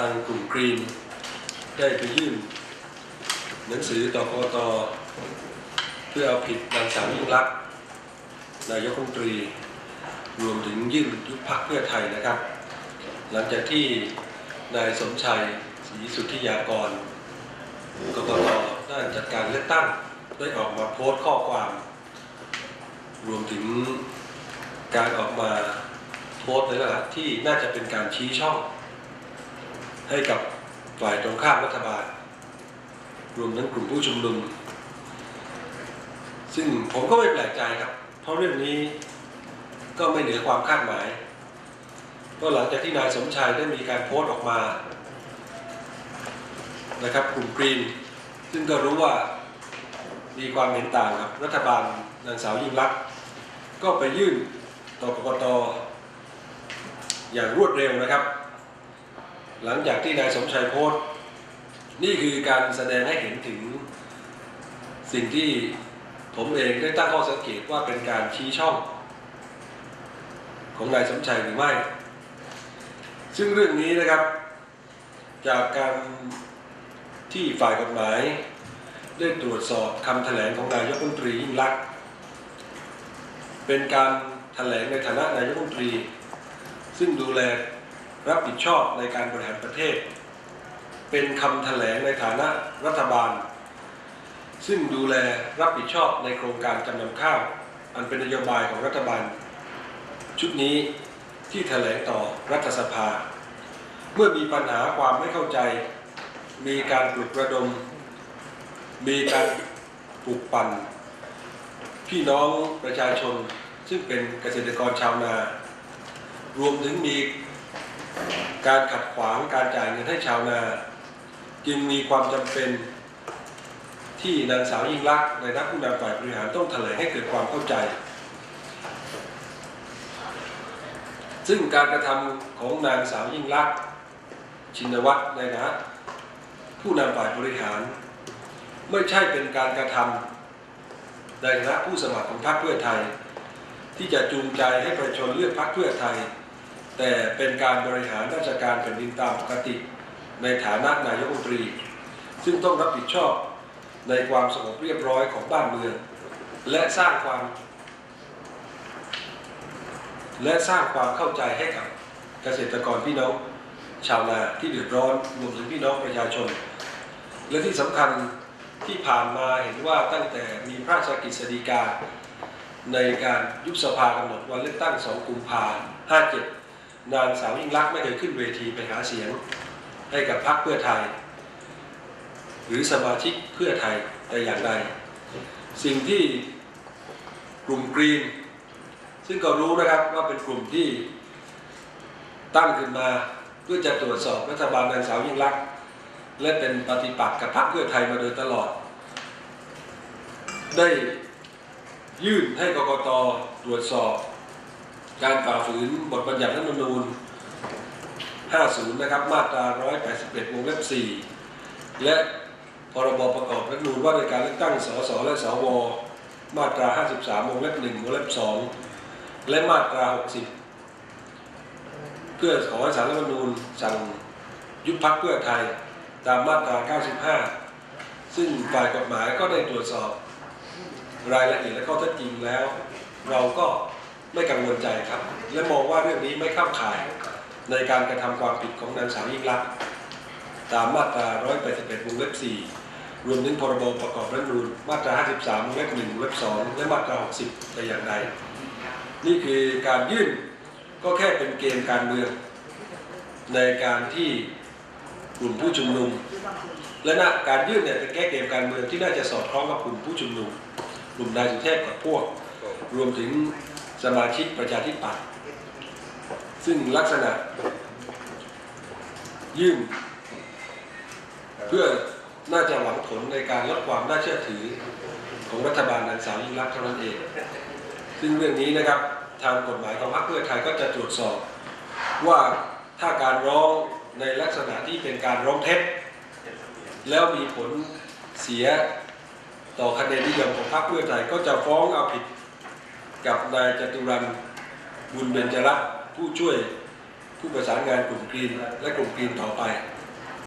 างกลุ่มกรีน ได้ไปยื่น หนังสือต่อกตเพื่อเอาผิดนางสาวยิ่งรักษณ์นายกรัฐมนตรี รวมถึงยื่นยุบพักเพื่อไทยนะครับ หลังจากที่นายสมชัยศรีสุทธิยากรกกตด้านจัดการเลือกตั้งได้ออกมาโพสต์ข้อความ รวมถึงการออกมาโพสต์ในลักษณะที่น่าจะเป็นการชี้ช่อง ให้กับฝ่ายตรงข้ามรัฐบาล รวมทั้งกลุ่มผู้ชุมนุม ซึ่งผมก็ไม่แปลกใจครับ เพราะเรื่องนี้ก็ไม่เหนือความคาดหมายก็หลังจากที่นายสมชายได้มีการโพสต์ออกมานะครับกลุ่มกรีน ซึ่งก็รู้ว่ามีความเห็นต่างกับรัฐบาลนางสาวยิ่งรัก ก็ไปยื่นต่อกกตอย่างรวดเร็วนะครับ หลังจากที่นายสมชัยโพสต์นี่คือการแสดงให้เห็นถึงสิ่งที่ผมเองได้ตั้งข้อสังเกตว่าเป็นการชี้ช่อง ของนายสมชัยหรือไม่ ซึ่งเรื่องนี้นะครับ จากการที่ฝ่ายกฎหมาย ได้ตรวจสอบคำแถลงของนายกรัฐมนตรียิ่งลักษณ์เป็นการแถลงในฐานะนายกรัฐมนตรี ซึ่งดูแล รับผิดชอบในการบริหารประเทศ เป็นคำแถลงในฐานะรัฐบาล ซึ่งดูแลรับผิดชอบในโครงการจำนำข้าว อันเป็นนโยบายของรัฐบาล ชุดนี้ที่แถลงต่อรัฐสภา เมื่อมีปัญหาความไม่เข้าใจ มีการปลุกระดม มีการปลุกปั่น พี่น้องประชาชนซึ่งเป็นเกษตรกรชาวนา รวมถึงมี การขัดขวางการจ่ายเงินให้ชาวนา จึงมีความจำเป็นที่นางสาวยิ่งลักษณ์ในนักผู้นำฝ่ายบริหารต้องแถลงให้เกิดความเข้าใจ ซึ่งการกระทำของนางสาวยิ่งลักษณ์ชินวัตรในฐานะผู้นำฝ่ายบริหาร ไม่ใช่เป็นการกระทำในฐานะผู้สมัครของพรรคเพื่อไทย ที่จะจูงใจให้ประชาชนเลือกพรรคเพื่อไทย แต่เป็นการบริหารราชการแผ่นดินตามปกติ ในฐานะนายกรัฐมนตรี ซึ่งต้องรับผิดชอบในความสงบเรียบร้อยของบ้านเมือง และสร้างความ และสร้างความเข้าใจให้กับเกษตรกรพี่น้องชาวนาที่เดือดร้อนรวมถึงพี่น้องประชาชน และที่สำคัญที่ผ่านมาเห็นว่าตั้งแต่มีพระราชกฤษฎีกาในการยุบสภากำหนดวันเลือกตั้ง 2 กุมภาพันธ์57 นางสาวยิ่งลักษณ์ไม่เคยขึ้นเวทีไปหาเสียงให้กับพรรคเพื่อไทย หรือสมาชิกเพื่อไทยแต่อย่างใดสิ่งที่กลุ่มกรีน ซึ่งก็รู้นะครับว่าเป็นกลุ่มที่ตั้งขึ้นมาเพื่อจะตรวจสอบรัฐบาลนางสาวยิ่งลักษณ์และเป็นปฏิปักษ์กับพรรคเพื่อไทยมาโดยตลอด ได้ยื่นให้กกตตรวจสอบ การฝ่าฝืนบทบัญญัติรัฐธรรมนูญ 50 นะครับ มาตรา 181 วงเล็บ 4 และพรบประกอบรัฐธรรมนูญว่าด้วยการเลือกตั้งสสและสว มาตรา 53 วงเล็บ 1 วงเล็บ 2 และมาตรา 60 เพื่อขอให้สารรัฐธรรมนูญสั่งยุบพักเพื่อไทยตามมาตรา 95 ซึ่งฝ่ายกฎหมายก็ได้ตรวจสอบรายละเอียดและข้อเท็จจริงแล้ว เราก็ ไม่กังวลใจครับ และมองว่าเรื่องนี้ไม่เข้าข่าย ในการกระทำความผิดของนางสาวยิ่งลักษณ์ตามมาตรา 181วงเล็บ 4 รวมถึงพรบประกอบรัฐธรรมนูญมาตรา 53วงเล็บ 1 วงเล็บ 2 และมาตรา 60 แต่อย่างใด นี่คือการยื่นก็แค่เป็นเกมการเมือง ในการที่กลุ่มผู้ชุมนุม และนะการยื่นเนี่ยเป็นแก้เกมการเมืองที่น่าจะสอดคล้องกับกลุ่มผู้ชุมนุม กลุ่มนายสุเทพกับพวก รวมถึง สมาชิกประชาธิปัตย์ซึ่งลักษณะยื่นเพื่อน่าจะหวังผลในการลดความน่าเชื่อถือของรัฐบาลนางสาวยิ่งรักษณ์เท่านั้นเอง ซึ่งเรื่องนี้นะครับทางกฎหมายของพรรคเพื่อไทยก็จะตรวจสอบ ว่าถ้าการร้องในลักษณะที่เป็นการร้องเท็จ แล้วมีผลเสียต่อคะแนนนิยมของพรรคเพื่อไทยก็จะฟ้องเอาผิด กับนายจตุรันบุญเบญจรักผู้ช่วยผู้ประสานงานกลุ่มกรีนและกลุ่มกรีนต่อไป